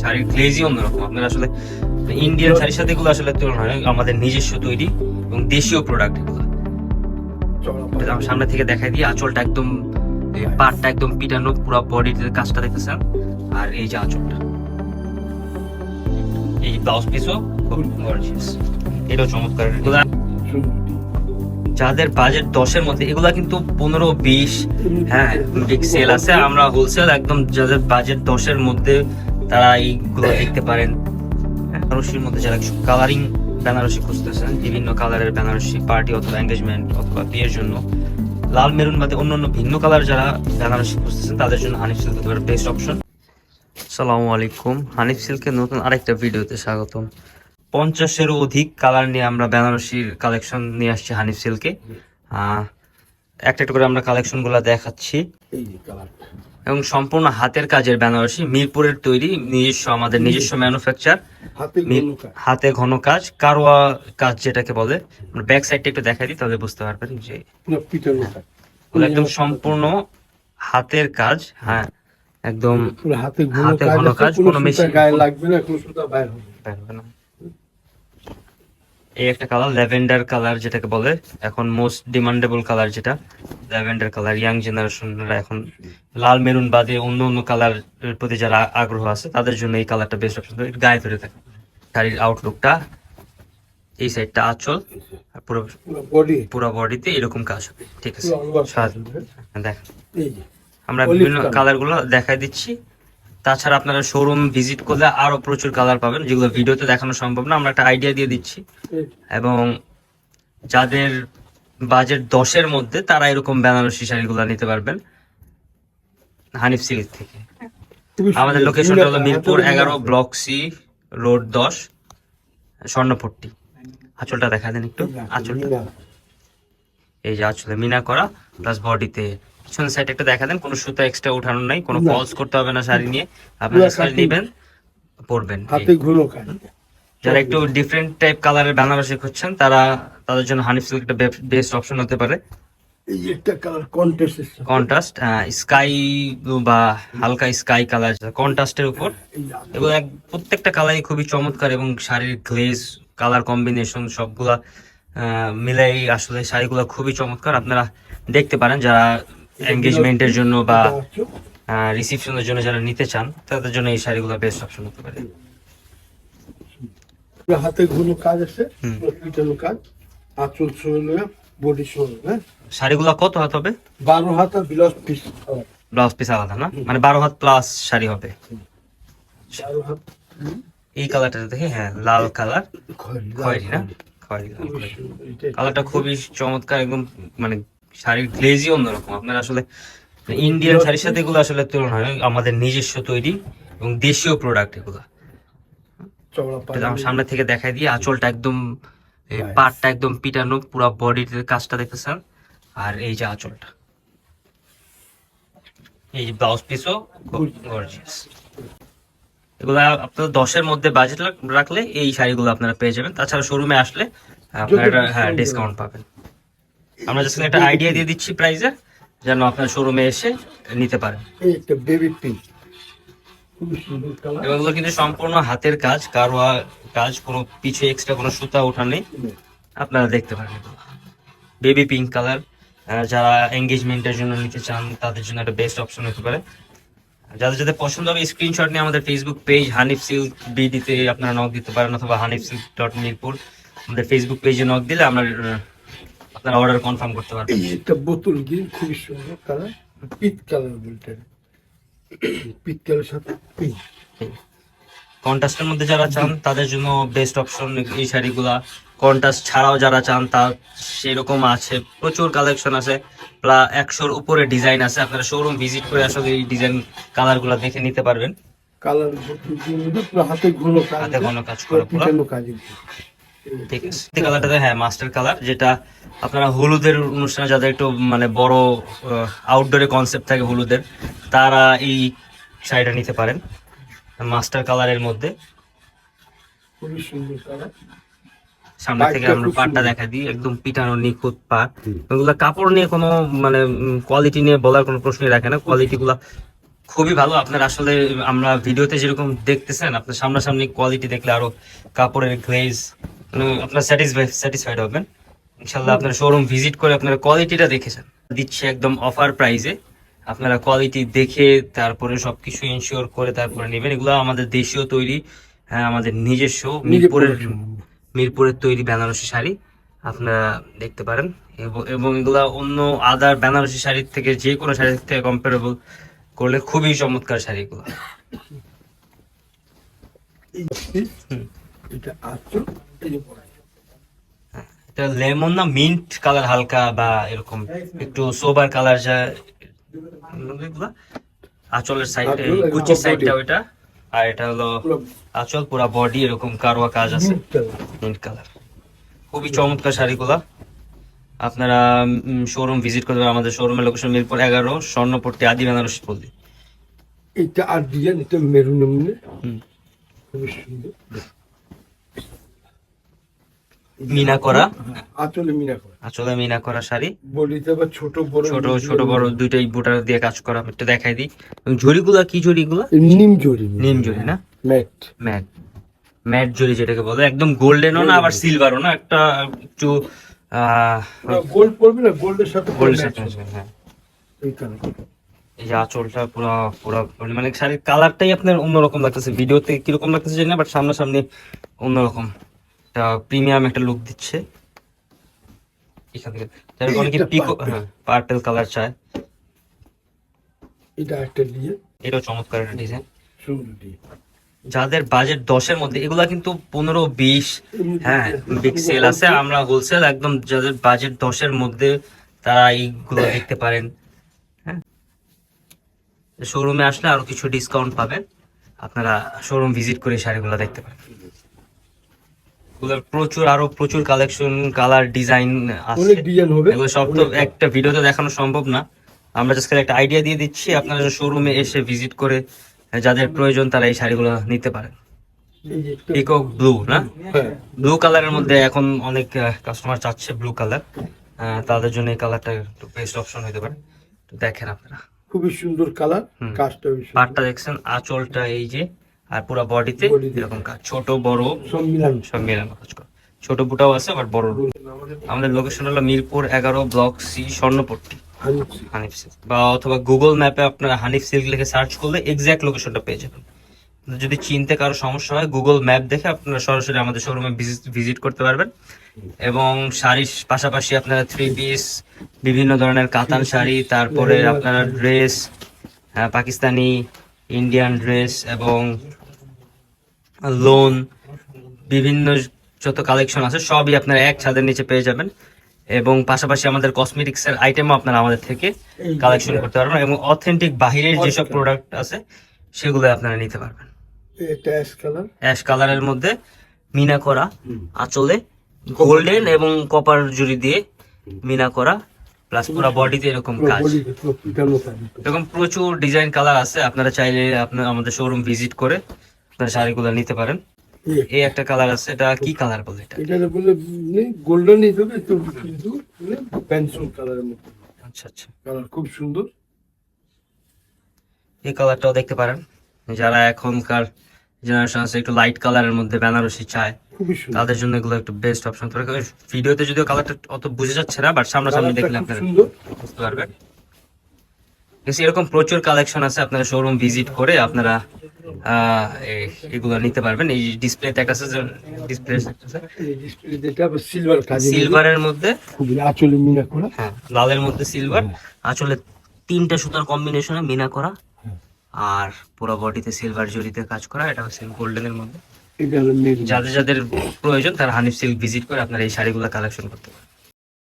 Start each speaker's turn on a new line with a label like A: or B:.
A: শাড়ির গ্লেজই অন্যরকম আপনার আসলে ইন্ডিয়ান শাড়ির সাথে এগুলো আসলে তুলনা হয় আমাদের নিজস্ব তৈরি এবং দেশীয় প্রোডাক্ট এগুলো। আমি সামনে থেকে দেখাই দিই আঁচলটা একদম এই পাটটা একদম পিটানো পুরো বডিতে কাজটা দেখতেছেন। আর এই যে আঁচলটা। এই ব্লাউজ পিসও খুব গর্জিয়াস এটাও চমৎকার। যাদের বাজেট দশের মধ্যে এগুলা কিন্তু পনেরো বিশ হ্যাঁ বিগ সেল আছে। আমরা হোলসেল একদম যাদের বাজেট দশের মধ্যে তারা এইগুলো দেখতে পারেন। বেনারসির মধ্যে যারা কালারিং বেনারসি খুঁজতেছেন বিভিন্ন কালারের বেনারসি পার্টি অথবা এঙ্গেজমেন্ট অথবা বিয়ের জন্য, লাল, মেরুন বাদে অন্যান্য ভিন্ন কালার যারা বেনারসি খুঁজতেছেন, তাদের জন্য হানিফ সিল্ক হতে বেস্ট অপশন সালামু আলাইকুম হানিফ সিল্কের নতুন আরেকটা ভিডিওতে স্বাগতম। পঞ্চাশেরও অধিক কালার নিয়ে আমরা বেনারসির কালেকশন নিয়ে আসছি হানিফ সিল্কে একটা একটা করে আমরা কালেকশনগুলো দেখাচ্ছি।
B: এই যে কালারটা
A: এবং সম্পূর্ণ হাতের কাজের বেনারসি মিরপুরের তৈরি নিজস্ব আমাদের নিজস্ব ম্যানুফ্যাকচার
B: হাতে ঘন কাজ।
A: কারোয়া কাজ যেটাকে বলে। ব্যাক সাইডটা একটু দেখাই দিই তাহলে বুঝতে পারবেন যে একদম সম্পূর্ণ হাতের কাজ হ্যাঁ একদম
B: হাতে ঘন কাজ কোনো
A: machine-
B: গায়ে লাগবে না কোনো সুতা বাইর হবে না।
A: এই একটা কালার ল্যাভেন্ডার কালার যেটাকে বলে এখন মোস্ট ডিমান্ডেবল কালার যেটা ল্যাভেন্ডার কালার ইয়াং জেনারেশনরা এখন লাল মেরুন বাদে অন্য অন্য কালার প্রতি যারা আগ্রহ আছে তাদের জন্য এই কালারটা বেস্ট অপশন গায়ে ধরে থাকে। শাড়ির আউটলুকটা এই সাইডটা আঁচল আর পুরো
B: বডি
A: পুরো বডিতে এরকম কাজ হবে। ঠিক আছে?
B: পুরো
A: দেখ। আমরা বিভিন্ন
B: colour।
A: কালারগুলো দেখাই দিচ্ছি। তাছাড়া আপনারা শোরুম ভিজিট করলে আরও প্রচুর কালার পাবেন যেগুলো ভিডিওতে দেখানো সম্ভব না আমরা একটা আইডিয়া দিয়ে দিচ্ছি এবং যাদের বাজেট দশের মধ্যে তারা এরকম বেনারসি শাড়িগুলো নিতে পারবেন হানিফ সিল্ক থেকে আমাদের। লোকেশনটা হলো মিরপুর এগারো। ব্লক সি রোড দশ স্বর্ণপট্টি আঁচলটা দেখা দেন একটু আঁচলটা এই যে আসলে মিনা করা প্লাস বডিতে পিছন সাইড একটা দেখা দেন কোনো সুতা এক্সট্রা উঠানো নাই কোনো। ফলস করতে হবে না শাড়ি নিয়ে। আপনারা
B: পুরো
A: শাড়ি নেবেন পরবেন।
B: হাতে
A: যারা একটু ডিফারেন্ট টাইপ কালারের বেনারসি খুঁজছেন তারা তাদের জন্য হানিফ সিল্ক একটা বেস্ট অপশন হতে পারে। কন্ট্রাস্ট স্কাই বা হালকা স্কাই কালার কন্ট্রাস্টের উপর। এবং এক প্রত্যেকটা কালারই খুবই চমৎকার এবং শাড়ির গ্লেজ কালার কম্বিনেশন সবগুলা মিলাই আসলে শাড়িগুলো খুবই চমৎকার। আপনারা দেখতে পারেন যারা এঙ্গেজমেন্টের জন্য বা রিসিপশনের জন্য যারা নিতে চান তাদের জন্য এই শাড়িগুলো বেস্ট অপশন হতে পারে।
B: হাতে ঘন কাজ আছে। পিটানো কাজ আঁচল বডি হ্যাঁ?
A: শাড়িগুলো কত হাত হবে?
B: বারো হাত আর বিলাস পিস
A: ব্লাউজ পিস আলাদা না? মানে বারো হাত প্লাস শাড়ি হবে।
B: বারো হাত
A: এই কালারটা দেখে হ্যাঁ লাল কালার
B: খয়েরি
A: না? খয়েরি। কালারটা খুবই চমৎকার একদম মানে শাড়ির গ্লেজই অন্যরকম। আপনার আসলে ইন্ডিয়ান শাড়ির সাথে এগুলো আসলে তুলনা হয় আমাদের নিজস্ব তৈরি এবং দেশীয় প্রোডাক্ট এগুলো। সামনে থেকে দেখাই দিই আঁচলটা একদম পাটটা একদম পিটানো পুরো বডিতে কাজটা দেখতেছেন আর এই যে আঁচলটা। এই যে ব্লাউজ পিসও খুব গর্জিয়াস এগুলা আপনারা দশের মধ্যে বাজেট রাখলে এই শাড়িগুলো আপনারা পেয়ে যাবেন। তাছাড়া শোরুমে আসলে আপনারা হ্যাঁ ডিসকাউন্ট পাবেন। আমরা জাস্ট একটা আইডিয়া দিয়ে দিচ্ছি প্রাইসের যেন আপনার শোরুমে এসে নিতে পারেন।
B: বেবি পিঙ্ক
A: এগুলো কিন্তু সম্পূর্ণ হাতের কাজ কারোয়া কাজ কোনো পিছে এক্সট্রা কোনো সুতা ওঠা নেই। আপনারা দেখতে পারেন বেবি পিঙ্ক কালার যারা এঙ্গেজমেন্টের জন্য নিতে চান তাদের জন্য একটা বেস্ট অপশন হতে পারে। যাদের যাদের পছন্দ হবে স্ক্রিনশট নিয়ে আমাদের ফেসবুক পেজ হানিফ সিল্ক বিডিতে আপনারা নক দিতে পারেন অথবা হানিফ সিল্ক ডট মিরপুর আমাদের ফেসবুক পেজে নক দিলে আমরা আপনারা অর্ডার কনফার্ম করতে পারবেন।
B: একটা বোতল গ্রিন খুবই সুন্দর কালার পিট কালার বলতে পিট কালার সাথে পিঙ্ক।
A: কন্টাস্টের মধ্যে যারা চান তাদের জন্য বেস্ট অপশন এই শাড়িগুলা। কন্টাস্ট ছাড়াও যারা চান তা সেরকম আছে। প্রচুর কালেকশন আছে। প্রায় একশোর উপরে ডিজাইন আছে। আপনারা শোরুম ভিজিট করে আসলে এই ডিজাইন কালারগুলো দেখে নিতে পারবেন।
B: কালার হাতে ঘন কাজ
A: হাতে ঘন কাজ করা পুরো।
B: কাজ।
A: ঠিক আছে। কালারটাতে হ্যাঁ মাস্টার কালার যেটা আপনারা হলুদের অনুষ্ঠানে যাদের একটু মানে বড় আউটডোরে কনসেপ্ট থাকে হলুদের তারা এই শাড়িটা নিতে পারেন মাস্টার কালারের মধ্যে।
B: খুবই সুন্দর কালার
A: সামনে থেকে আমরা পাটটা দেখা দিই একদম পিটানো নিখুঁত পাট ওগুলা কাপড় নিয়ে কোনো মানে কোয়ালিটি নিয়ে বলার কোনো প্রশ্নই রাখে না। কোয়ালিটি গুলা খুবই ভালো। আপনার আসলে আমরা ভিডিওতে যেরকম দেখতেছেন আপনার সামনাসামনি কোয়ালিটি দেখলে আরও কাপড়ের গ্লেজ আপনার স্যাটিসফাই স্যাটিসফাইড হবেন। ইনশাল্লাহ আপনার শোরুম ভিজিট করে আপনারা কোয়ালিটিটা দেখেছেন দিচ্ছে একদম অফার প্রাইসে আপনারা কোয়ালিটি দেখে তারপরে সবকিছু ইনশিওর করে তারপরে নেবেন। এগুলো আমাদের দেশীয় তৈরি হ্যাঁ আমাদের নিজস্ব মিরপুরের মিরপুরের তৈরি বেনারসি শাড়ি আপনারা দেখতে পারেন। এবং- এবং এগুলা অন্য আদার বেনারসি শাড়ির থেকে যে কোনো শাড়ির থেকে কম্পারেবল করলে খুবই চমৎকার শাড়ি এগুলো
B: এই piece,
A: হুম।
B: এটা আঁচল এই যে বড়।
A: এটা লেমন না মিন্ট কালার হালকা বা এরকম একটু সোবার কালার যা আঁচলের সাইড কুচির। সাইডটা ওইটা আর এটা হলো আঁচল পুরা বডি এরকম কারোয়া কাজ আছে মিন্ট কালার খুবই চমৎকার শাড়িগুলা আপনারা শোরুম ভিজিট করতে পারেন। আমাদের শোরুমের লোকেশন মিরপুর এগারো স্বর্ণপট্টি আদি বেনারসি পল্লী।
B: এটা আর ডিজাইন এটা মেরুন খুবই সুন্দর।
A: মিনা করা।
B: আঁচলে মিনা করা।
A: আসলে মিনা করা শাড়ি।
B: বডিতে আবার ছোট বড়
A: ছোট ছোট বড় দুইটাই বুটার দিয়ে কাজ করা। আমি একটু দেখাই দিই। এবং জরিগুলা কি জরিগুলা
B: নিম জরি
A: নিম জরি না?
B: ম্যাট।
A: ম্যাট। ম্যাট জরি যেটাকে বলে। একদম গোল্ডেনও না আবার সিলভারও না? একটা একটু
B: গোল্ড পড়বে না গোল্ডের সাথে
A: গোল্ড
B: match হবে।
A: হ্যাঁ।
B: এই
A: এই যে আঁচলটা পুরো পুরো মানে শাড়ির কালারটাই আপনার অন্যরকম লাগতেছে। ভিডিওতে কীরকম লাগতেছে জানি না বাট সামনাসামনি অন্যরকম একটা প্রিমিয়াম একটা লুক দিচ্ছে। এখান থেকে। যারা অনেকে পিকো হ্যাঁ পার্পেল কালার চায়।
B: এটা একটা দিয়ে।
A: এটাও চমৎকার একটা ডিজাইন
B: সুন্দর দিয়ে।
A: যাদের বাজেট দশের মধ্যে এগুলা কিন্তু পনেরো বিশ হ্যাঁ বিগ সেল আছে। আমরা হোলসেল একদম যাদের বাজেট দশের মধ্যে তারা এইগুলো দেখতে পারেন। হ্যাঁ। শোরুমে আসলে আরও কিছু ডিসকাউন্ট পাবেন। আপনারা শোরুম ভিজিট করে শাড়িগুলো দেখতে পারেন। প্রচুর আরও প্রচুর কালেকশন কালার ডিজাইন আছে। এগুলো সব তো একটা ভিডিওতে দেখানো সম্ভব না। আমরা জাস্ট একটা আইডিয়া দিয়ে দিচ্ছি আপনারা শোরুমে এসে ভিজিট করে যাদের প্রয়োজন তারা এই শাড়িগুলো নিতে পারেন। পিকক ব্লু না?
B: হ্যাঁ।
A: ব্লু কালারের মধ্যে এখন অনেক কাস্টমার চাচ্ছে ব্লু কালার তাদের জন্য এই কালারটা একটু বেস্ট অপশন হতে পারে। তো দেখেন আপনারা।
B: খুবই সুন্দর কালার কাজটা
A: পাটটা দেখছেন আঁচলটা এই যে আর পুরো বডিতে এরকম কাজ। ছোট বড়
B: সব মিলান।
A: সব মিলানো কাজ করা। ছোট বুটাও আছে আবার বড় আমাদের লোকেশন হলো মিরপুর এগারো block C Swarnapatti.
B: Hanif
A: silk বা অথবা গুগল ম্যাপে আপনারা হানিফ সিল্ক লিখে সার্চ করলে এক্সাক্ট লোকেশনটা পেয়ে যাবেন। যদি চিনতে কারও সমস্যা হয় গুগল ম্যাপ দেখে আপনারা সরাসরি আমাদের শোরুমে ভিজিট করতে পারবেন। এবং শাড়ির পাশাপাশি আপনারা থ্রি পিস বিভিন্ন ধরনের কাতান শাড়ি, তারপরে আপনারা ড্রেস পাকিস্তানি ইন্ডিয়ান ড্রেস এবং লোন বিভিন্ন যত কালেকশন আছে, সবই আপনারা এক ছাদের নিচে পেয়ে যাবেন। এবং পাশাপাশি আমাদের কসমেটিক্স এর আইটেমও আপনারা আমাদের থেকে কালেকশন করতে পারবেন এবং অথেন্টিক বাহিরের যেসব প্রোডাক্ট আছে সেগুলো আপনারা নিতে পারবেন।
B: এটা অ্যাশ কালার
A: অ্যাশ কালারের মধ্যে মিনা করা আঁচলে গোল্ডেন এবং কপার জুড়ি দিয়ে মিনা করা প্লাস পুরো বডিতে এরকম কাজ। এরকম প্রচুর ডিজাইন কালার আছে আপনারা চাইলে আপনার আমাদের শোরুম ভিজিট করে আপনারা শাড়িগুলো নিতে পারেন।
B: এই-
A: একটা কালার আছে এটা কি কালার বলে এটা?
B: এটা বলে গোল্ডেন হিসেবে তো কিন্তু পেন্সিল কালারের মতো।
A: আচ্ছা আচ্ছা।
B: কালার খুব সুন্দর।
A: এই কালারটাও দেখতে পারেন। যারা এখনকার জেনারেশন আছে একটু লাইট কালারের মধ্যে বেনারসি চায় তাদের জন্য এগুলো একটু বেস্ট অপশন ভিডিওতে যদিও কালারটা অত বুঝে যাচ্ছে না বাট সামনাসামনি দেখলে আপনারা
B: সুন্দর।
A: বুঝতে পারবেন। এরকম প্রচুর কালেকশন আছে আপনারা শোরুম ভিজিট করে আপনারা এগুলো নিতে পারবেন। এই ডিসপ্লে একটা আছে ডিসপ্লে
B: যেটা সিলভার
A: সিলভারের মধ্যে?
B: আঁচলে মিনা করা।
A: হ্যাঁ লালের মধ্যে সিলভার আসলে তিনটা সুতার কম্বিনেশনে মিনা করা। আর পুরো বডিতে সিলভার জড়িতে কাজ করা। এটা হচ্ছে গোল্ডেনের মধ্যে। যাদের যাদের প্রয়োজন তারা হানিফ সিল্ক ভিজিট করে আপনারা এই শাড়িগুলো কালেকশন করতে পারেন